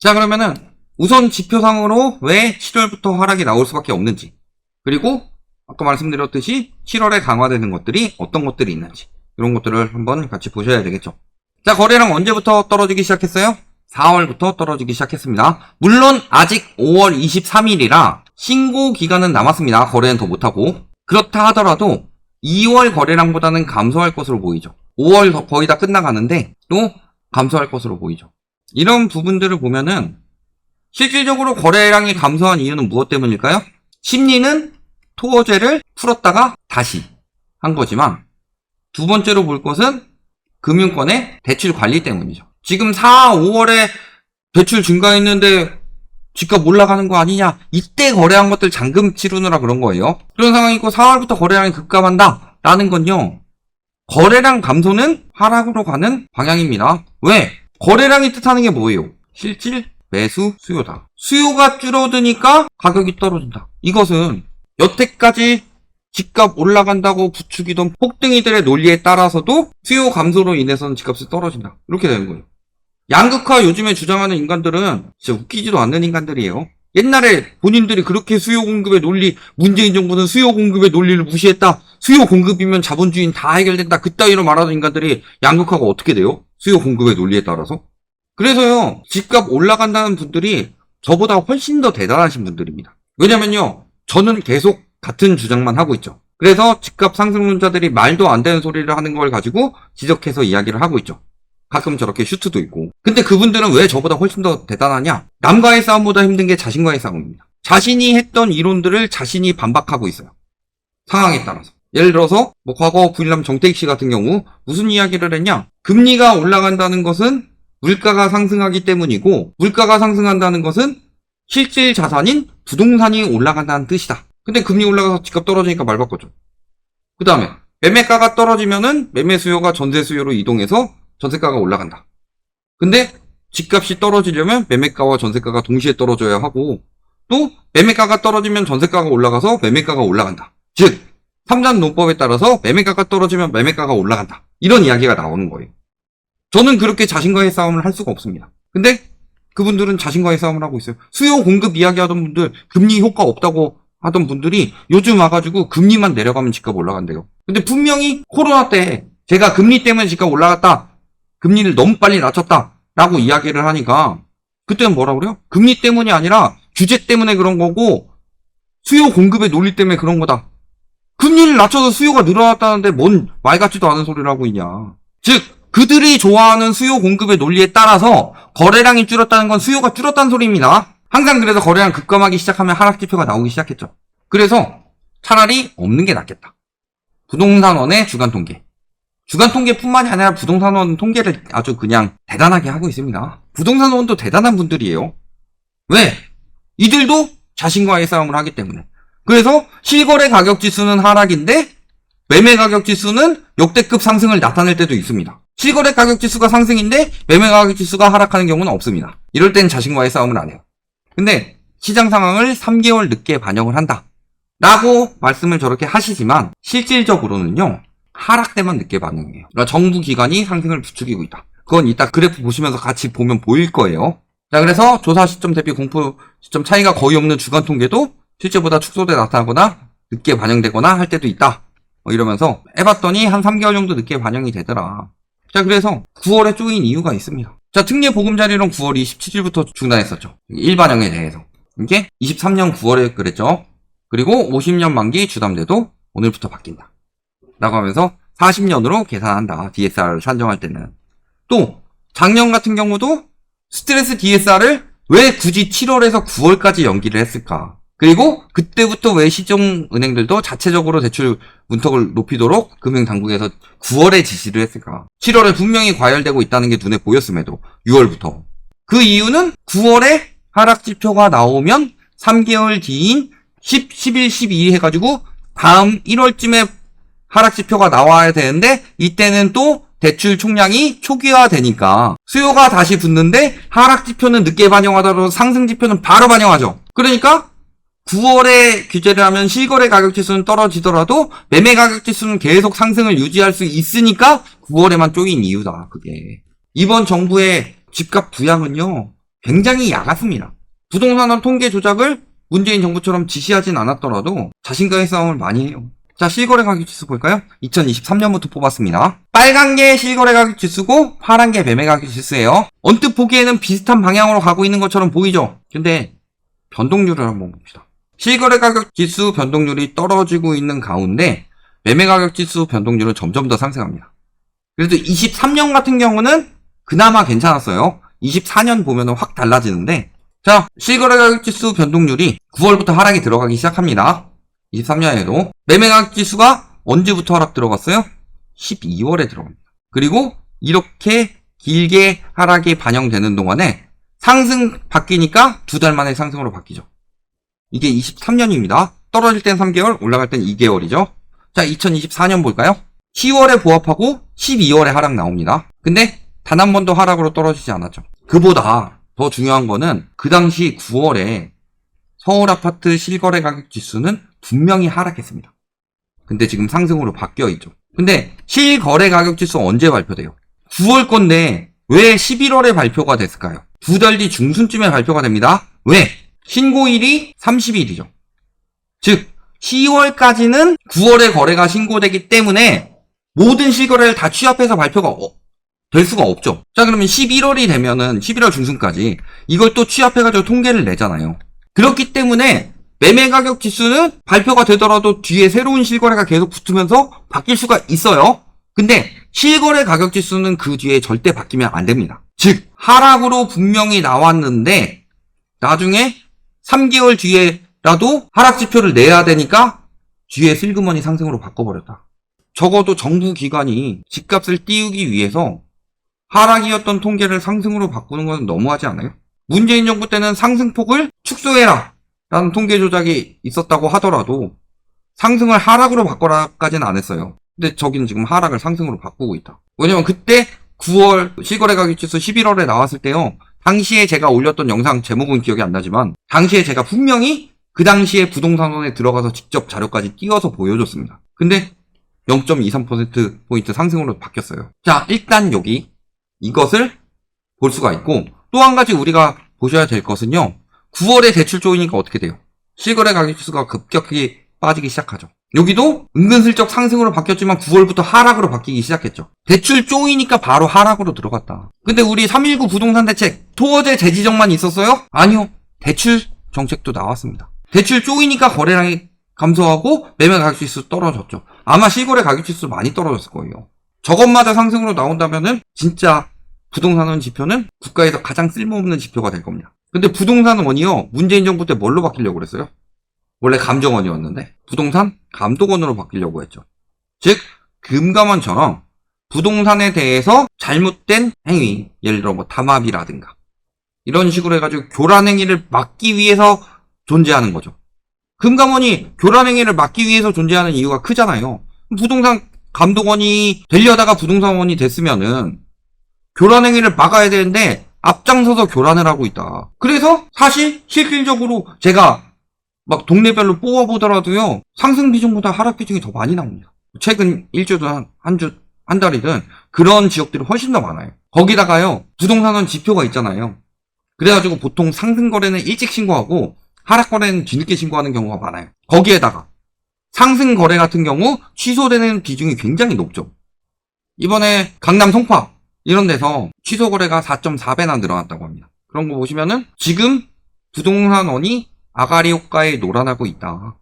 자, 그러면은 우선 지표상으로 왜 7월부터 하락이 나올 수밖에 없는지, 그리고 아까 말씀드렸듯이 7월에 강화되는 것들이 어떤 것들이 있는지, 이런 것들을 한번 같이 보셔야 되겠죠. 자, 거래량 언제부터 떨어지기 시작했어요? 4월부터 떨어지기 시작했습니다. 물론 아직 5월 23일이라 신고 기간은 남았습니다. 거래는 더 못하고. 그렇다 하더라도 2월 거래량보다는 감소할 것으로 보이죠. 5월 더- 거의 다 끝나가는데 또 감소할 것으로 보이죠. 이런 부분들을 보면은 실질적으로 거래량이 감소한 이유는 무엇 때문일까요? 심리는 토어제를 풀었다가 다시 한 거지만 두 번째로 볼 것은 금융권의 대출 관리 때문이죠. 지금 4, 5월에 대출 증가했는데 집값 올라가는 거 아니냐? 이때 거래한 것들 잔금 치르느라 그런 거예요. 그런 상황이고 4월부터 거래량이 급감한다. 라는 건요. 거래량 감소는 하락으로 가는 방향입니다. 왜? 거래량이 뜻하는 게 뭐예요? 실질 매수 수요다. 수요가 줄어드니까 가격이 떨어진다. 이것은 여태까지 집값 올라간다고 부추기던 폭등이들의 논리에 따라서도 수요 감소로 인해서는 집값이 떨어진다. 이렇게 되는 거예요. 양극화 요즘에 주장하는 인간들은 진짜 웃기지도 않는 인간들이에요. 옛날에 본인들이 그렇게 수요 공급의 논리, 문재인 정부는 수요 공급의 논리를 무시했다. 수요 공급이면 자본주의는 다 해결된다. 그따위로 말하던 인간들이 양극화가 어떻게 돼요? 수요 공급의 논리에 따라서. 그래서요, 집값 올라간다는 분들이 저보다 훨씬 더 대단하신 분들입니다. 왜냐면요, 저는 계속 같은 주장만 하고 있죠. 그래서 집값 상승론자들이 말도 안 되는 소리를 하는 걸 가지고 지적해서 이야기를 하고 있죠. 가끔 저렇게 슈트도 있고. 근데 그분들은 왜 저보다 훨씬 더 대단하냐? 남과의 싸움보다 힘든 게 자신과의 싸움입니다. 자신이 했던 이론들을 자신이 반박하고 있어요. 상황에 따라서. 예를 들어서 뭐 과거 부일남 정태익 씨 같은 경우 무슨 이야기를 했냐? 금리가 올라간다는 것은 물가가 상승하기 때문이고 물가가 상승한다는 것은 실질 자산인 부동산이 올라간다는 뜻이다. 근데 금리 올라가서 집값 떨어지니까 말 바꿨죠. 그 다음에 매매가가 떨어지면은 매매 수요가 전세 수요로 이동해서 전세가가 올라간다. 근데 집값이 떨어지려면 매매가와 전세가가 동시에 떨어져야 하고 또 매매가가 떨어지면 전세가가 올라가서 매매가가 올라간다. 즉 3단 논법에 따라서 매매가가 떨어지면 매매가가 올라간다. 이런 이야기가 나오는 거예요. 저는 그렇게 자신과의 싸움을 할 수가 없습니다. 근데 그분들은 자신과의 싸움을 하고 있어요. 수요 공급 이야기하던 분들, 금리 효과 없다고 하던 분들이 요즘 와가지고 금리만 내려가면 집값 올라간대요. 근데 분명히 코로나 때 제가 금리 때문에 집값 올라갔다. 금리를 너무 빨리 낮췄다. 라고 이야기를 하니까 그때는 뭐라 그래요? 금리 때문이 아니라 규제 때문에 그런 거고 수요 공급의 논리 때문에 그런 거다. 금리를 낮춰서 수요가 늘어났다는데 뭔 말 같지도 않은 소리를 하고 있냐. 즉 그들이 좋아하는 수요 공급의 논리에 따라서 거래량이 줄었다는 건 수요가 줄었다는 소리입니다. 항상 그래서 거래량 급감하기 시작하면 하락 지표가 나오기 시작했죠. 그래서 차라리 없는 게 낫겠다. 부동산원의 주간 통계. 주간 통계뿐만이 아니라 부동산원 통계를 아주 그냥 대단하게 하고 있습니다. 부동산원도 대단한 분들이에요. 왜? 이들도 자신과의 싸움을 하기 때문에. 그래서 실거래 가격 지수는 하락인데 매매 가격 지수는 역대급 상승을 나타낼 때도 있습니다. 실거래 가격 지수가 상승인데 매매 가격 지수가 하락하는 경우는 없습니다. 이럴 땐 자신과의 싸움을 안 해요. 근데 시장 상황을 3개월 늦게 반영을 한다. 라고 말씀을 저렇게 하시지만 실질적으로는요. 하락 때만 늦게 반응해요. 그러니까 정부 기관이 상승을 부추기고 있다. 그건 이따 그래프 보시면서 같이 보면 보일 거예요. 자, 그래서 조사 시점 대비 공포 시점 차이가 거의 없는 주간 통계도 실제보다 축소돼 나타나거나 늦게 반영되거나 할 때도 있다. 뭐 이러면서 해봤더니 한 3개월 정도 늦게 반영이 되더라. 자, 그래서 9월에 쪼인 이유가 있습니다. 자, 특례 보금자리론 9월 27일부터 중단했었죠. 일반형에 대해서. 이게 23년 9월에 그랬죠. 그리고 50년 만기 주담대도 오늘부터 바뀐다. 라고 하면서 40년으로 계산한다. DSR을 산정할 때는. 또, 작년 같은 경우도 스트레스 DSR을 왜 굳이 7월에서 9월까지 연기를 했을까? 그리고 그때부터 왜 시중 은행들도 자체적으로 대출 문턱을 높이도록 금융당국에서 9월에 지시를 했을까? 7월에 분명히 과열되고 있다는 게 눈에 보였음에도 6월부터. 그 이유는 9월에 하락 지표가 나오면 3개월 뒤인 10, 11, 12 해가지고 다음 1월쯤에 하락 지표가 나와야 되는데 이때는 또 대출 총량이 초기화되니까 수요가 다시 붙는데 하락 지표는 늦게 반영하더라도 상승 지표는 바로 반영하죠. 그러니까 9월에 규제를 하면 실거래 가격 지수는 떨어지더라도 매매 가격 지수는 계속 상승을 유지할 수 있으니까 9월에만 쪼인 이유다. 그게 이번 정부의 집값 부양은요 굉장히 야갔습니다. 부동산원 통계 조작을 문재인 정부처럼 지시하진 않았더라도 자신과의 싸움을 많이 해요. 자, 실거래 가격 지수 볼까요? 2023년부터 뽑았습니다. 빨간 게 실거래 가격 지수고 파란 게 매매 가격 지수예요. 언뜻 보기에는 비슷한 방향으로 가고 있는 것처럼 보이죠? 근데 변동률을 한번 봅시다. 실거래 가격 지수 변동률이 떨어지고 있는 가운데 매매 가격 지수 변동률은 점점 더 상승합니다. 그래도 23년 같은 경우는 그나마 괜찮았어요. 24년 보면은 확 달라지는데 자, 실거래 가격 지수 변동률이 9월부터 하락이 들어가기 시작합니다. 23년에도 매매 가격 지수가 언제부터 하락 들어갔어요? 12월에 들어갑니다. 그리고 이렇게 길게 하락이 반영되는 동안에 상승 바뀌니까 두 달 만에 상승으로 바뀌죠. 이게 23년입니다. 떨어질 땐 3개월, 올라갈 땐 2개월이죠. 자, 2024년 볼까요? 10월에 보합하고 12월에 하락 나옵니다. 근데 단 한 번도 하락으로 떨어지지 않았죠. 그보다 더 중요한 거는 그 당시 9월에 서울 아파트 실거래 가격 지수는 분명히 하락했습니다. 근데 지금 상승으로 바뀌어 있죠. 근데 실거래 가격 지수 언제 발표돼요? 9월 건데 왜 11월에 발표가 됐을까요? 두 달 뒤 중순쯤에 발표가 됩니다. 왜? 신고일이 30일이죠. 즉 10월까지는 9월에 거래가 신고되기 때문에 모든 실거래를 다 취합해서 발표가 어- 될 수가 없죠. 자 그러면 11월이 되면은 11월 중순까지 이걸 또 취합해가지고 통계를 내잖아요. 그렇기 때문에 매매 가격 지수는 발표가 되더라도 뒤에 새로운 실거래가 계속 붙으면서 바뀔 수가 있어요. 근데 실거래 가격 지수는 그 뒤에 절대 바뀌면 안 됩니다. 즉 하락으로 분명히 나왔는데 나중에 3개월 뒤에라도 하락 지표를 내야 되니까 뒤에 슬그머니 상승으로 바꿔버렸다. 적어도 정부 기관이 집값을 띄우기 위해서 하락이었던 통계를 상승으로 바꾸는 건 너무하지 않아요? 문재인 정부 때는 상승폭을 축소해라 라는 통계 조작이 있었다고 하더라도 상승을 하락으로 바꿔라까지는 안 했어요. 근데 저기는 지금 하락을 상승으로 바꾸고 있다. 왜냐면 그때 9월 실거래 가격 지수 11월에 나왔을 때요. 당시에 제가 올렸던 영상 제목은 기억이 안 나지만 당시에 제가 분명히 그 당시에 부동산원에 들어가서 직접 자료까지 띄워서 보여줬습니다. 근데 0.23%포인트 상승으로 바뀌었어요. 자, 일단 여기 이것을 볼 수가 있고 또 한 가지 우리가 보셔야 될 것은요. 9월에 대출 조이니까 어떻게 돼요? 실거래 가격 지수가 급격히 빠지기 시작하죠. 여기도 은근슬쩍 상승으로 바뀌었지만 9월부터 하락으로 바뀌기 시작했죠. 대출 쪼이니까 바로 하락으로 들어갔다. 근데 우리 319 부동산 대책 토어제 재지정만 있었어요? 아니요. 대출 정책도 나왔습니다. 대출 쪼이니까 거래량이 감소하고 매매 가격 지수 떨어졌죠. 아마 실거래 가격 지수 많이 떨어졌을 거예요. 저것마저 상승으로 나온다면은 진짜 부동산원 지표는 국가에서 가장 쓸모없는 지표가 될 겁니다. 근데 부동산원이요 문재인 정부 때 뭘로 바뀌려고 그랬어요? 원래 감정원이었는데 부동산 감독원으로 바뀌려고 했죠. 즉 금감원처럼 부동산에 대해서 잘못된 행위, 예를 들어 뭐 담합이라든가 이런 식으로 해가지고 교란 행위를 막기 위해서 존재하는 거죠. 금감원이 교란 행위를 막기 위해서 존재하는 이유가 크잖아요. 부동산 감독원이 되려다가 부동산원이 됐으면은 교란 행위를 막아야 되는데 앞장서서 교란을 하고 있다. 그래서 사실 실질적으로 제가 막 동네별로 뽑아보더라도요 상승 비중보다 하락 비중이 더 많이 나옵니다. 최근 일주든 한 주, 한 달이든 그런 지역들이 훨씬 더 많아요. 거기다가요 부동산원 지표가 있잖아요. 그래가지고 보통 상승 거래는 일찍 신고하고 하락 거래는 뒤늦게 신고하는 경우가 많아요. 거기에다가 상승 거래 같은 경우 취소되는 비중이 굉장히 높죠. 이번에 강남 송파 이런 데서 취소 거래가 4.4배나 늘어났다고 합니다. 그런 거 보시면은 지금 부동산원이 아가리 효과에 놀아나고 있다.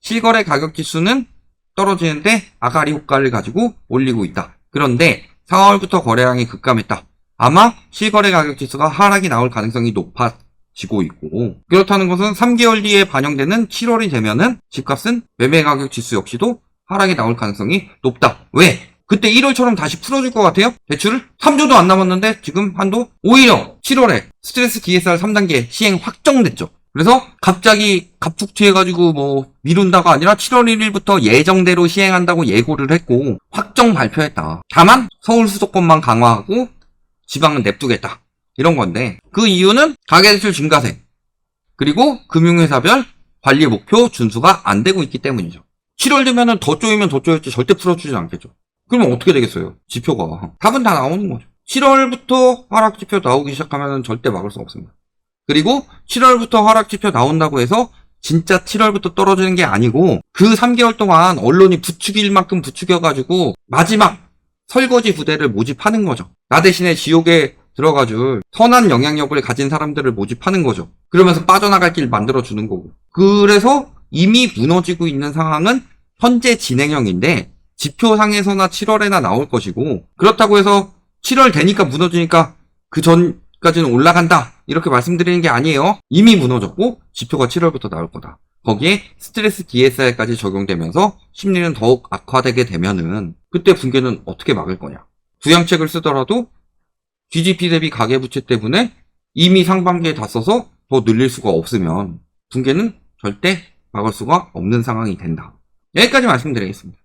실거래 가격 지수는 떨어지는데 아가리 효과를 가지고 올리고 있다. 그런데 4월부터 거래량이 급감했다. 아마 실거래 가격 지수가 하락이 나올 가능성이 높아지고 있고 그렇다는 것은 3개월 뒤에 반영되는 7월이 되면은 집값은 매매 가격 지수 역시도 하락이 나올 가능성이 높다. 왜? 그때 1월처럼 다시 풀어줄 것 같아요? 대출을? 3조도 안 남았는데 지금 한도? 오히려 7월에 스트레스 DSR 3단계 시행 확정됐죠. 그래서 갑자기 갑툭튀해가지고 뭐 미룬다가 아니라 7월 1일부터 예정대로 시행한다고 예고를 했고 확정 발표했다. 다만 서울 수도권만 강화하고 지방은 냅두겠다. 이런 건데 그 이유는 가계대출 증가세 그리고 금융회사별 관리 목표 준수가 안 되고 있기 때문이죠. 7월 되면은 더 쪼이면 더 쪼일지 절대 풀어주지 않겠죠. 그러면 어떻게 되겠어요? 지표가. 답은 다 나오는 거죠. 7월부터 하락 지표 나오기 시작하면 절대 막을 수 없습니다. 그리고 7월부터 하락 지표 나온다고 해서 진짜 7월부터 떨어지는 게 아니고 그 3개월 동안 언론이 부추길 만큼 부추겨가지고 마지막 설거지 부대를 모집하는 거죠. 나 대신에 지옥에 들어가줄 선한 영향력을 가진 사람들을 모집하는 거죠. 그러면서 빠져나갈 길 만들어주는 거고. 그래서 이미 무너지고 있는 상황은 현재 진행형인데 지표상에서나 7월에나 나올 것이고 그렇다고 해서 7월 되니까 무너지니까 그 전 까지는 올라간다 이렇게 말씀드리는 게 아니에요. 이미 무너졌고 지표가 7월부터 나올 거다. 거기에 스트레스 DSR까지 적용되면서 심리는 더욱 악화되게 되면은 그때 붕괴는 어떻게 막을 거냐. 부양책을 쓰더라도 GDP 대비 가계부채 때문에 이미 상반기에 다 써서 더 늘릴 수가 없으면 붕괴는 절대 막을 수가 없는 상황이 된다. 여기까지 말씀드리겠습니다.